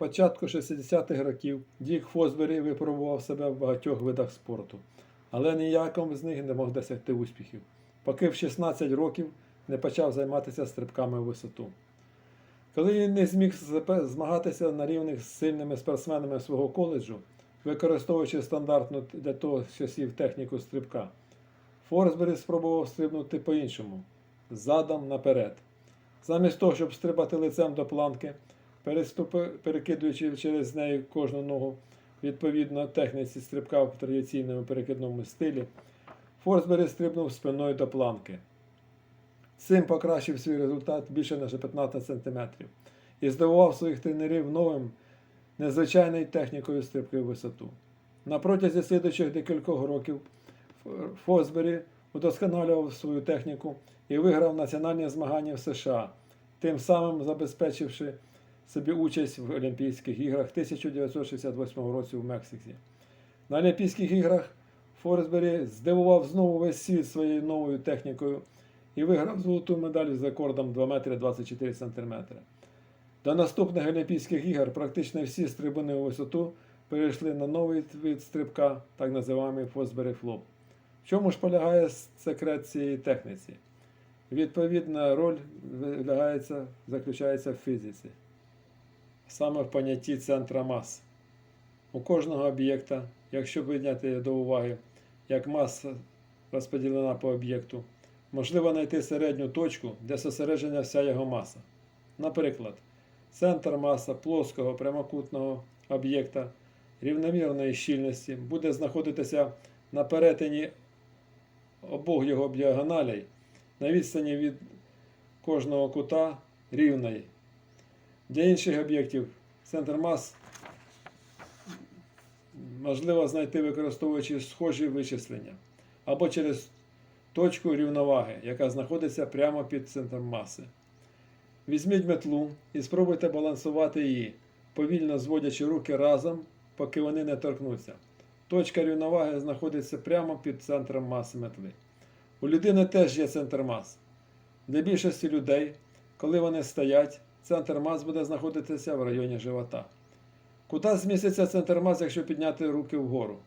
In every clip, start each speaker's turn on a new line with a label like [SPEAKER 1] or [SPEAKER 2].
[SPEAKER 1] початку 60-х років Дік Фосбері випробував себе в багатьох видах спорту, але ніякому з них не мог досягти успіхів, поки в 16 років не почав займатися стрибками в висоту. Коли він не зміг змагатися на рівних з сильними спортсменами свого коледжу, використовуючи стандартну для того часів техніку стрибка, Форсбері спробував стрибнути по-іншому задом наперед. Замість того, щоб стрибати лицем до планки, перекидуючи через неї кожну ногу відповідно техніці стрибка в традиційному перекидному стилі, Форсбері стрибнув спиною до планки. Цим покращив свій результат більше на 15 см і здивував своїх тренерів новим незвичайною технікою стрибки в висоту. На протязі слідуючих декількох років Фосбері удосконалював свою техніку і виграв національні змагання в США, тим самим забезпечивши собі участь в Олімпійських іграх 1968 році в Мексиці. На Олімпійських іграх Форсбері здивував знову весь світ своєю новою технікою і виграв золоту медаль з рекордом 2 метри 24 см. До наступних Олімпійських ігор практично всі стрибуни у висоту перейшли на новий вид стрибка, так називаємо Фосбері Флоп. В чому ж полягає секрет цієї техніці? Відповідна роль заключається в фізиці, саме в понятті центра мас. У кожного об'єкта, якщо прийняти до уваги, як маса розподілена по об'єкту, можливо знайти середню точку, де зосереджена вся його маса. Наприклад, центр маса плоского прямокутного об'єкта рівномірної щільності буде знаходитися на перетині обох його діагоналей на відстані від кожного кута рівної. Для інших об'єктів центр мас можливо знайти використовуючи схожі вичислення або через точку рівноваги, яка знаходиться прямо під центром маси. Візьміть метлу і спробуйте балансувати її, повільно зводячи руки разом, поки вони не торкнуться. Точка рівноваги знаходиться прямо під центром маси метли. У людини теж є центр мас. Для більшості людей, коли вони стоять, центр мас буде знаходитися в районі живота. Куди зміститься центр мас, якщо підняти руки вгору?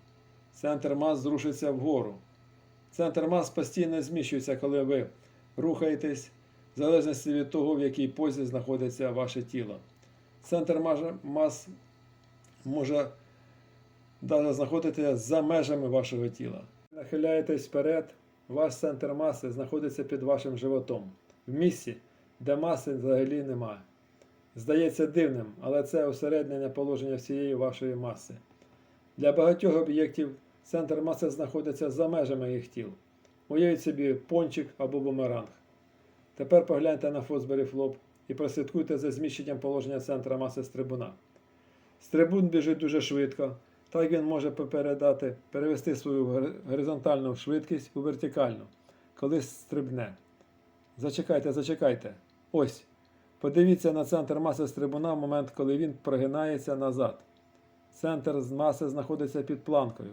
[SPEAKER 1] Центр мас зрушиться вгору. Центр мас постійно зміщується, коли ви рухаєтесь, в залежності від того, в якій позі знаходиться ваше тіло. Центр мас може навіть знаходитися за межами вашого тіла. Нахиляєтесь вперед, ваш центр маси знаходиться під вашим животом, в місці, де маси взагалі немає. Здається дивним, але це усереднене положення всієї вашої маси. Для багатьох об'єктів центр маси знаходиться за межами їх тіл. Уявіть собі пончик або бумеранг. Тепер погляньте на Фосбері Флоп і прослідкуйте за зміщенням положення центра маси стрибуна. Стрибун біжить дуже швидко, так він може передати, перевести свою горизонтальну швидкість у вертикальну, коли стрибне. Зачекайте, зачекайте. Ось. Подивіться на центр маси стрибуна в момент, коли він прогинається назад. Центр маси знаходиться під планкою.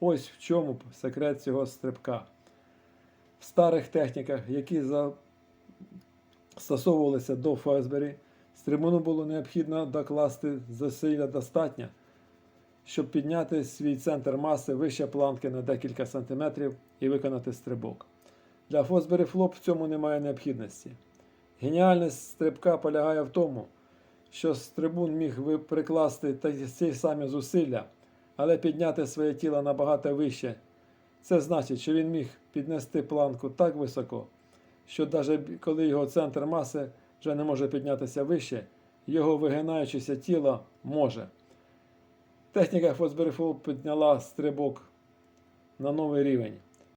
[SPEAKER 1] Ось в чому секрет цього стрибка. В старих техніках, які застосовувалися до Фесбері, стрибуну було необхідно докласти зусилля достатньо, щоб підняти свій центр маси вище планки на декілька сантиметрів і виконати стрибок. Для Фосбері Флоп в цьому немає необхідності. Геніальність стрибка полягає в тому, що стрибун міг прикласти ті самі зусилля, але підняти своє тіло набагато вище. Це значить, що він міг піднести планку так високо, що навіть коли його центр маси вже не може піднятися вище, його вигинаючеся тіло може. Техніка Фосбері підняла стрибок на новий рівень.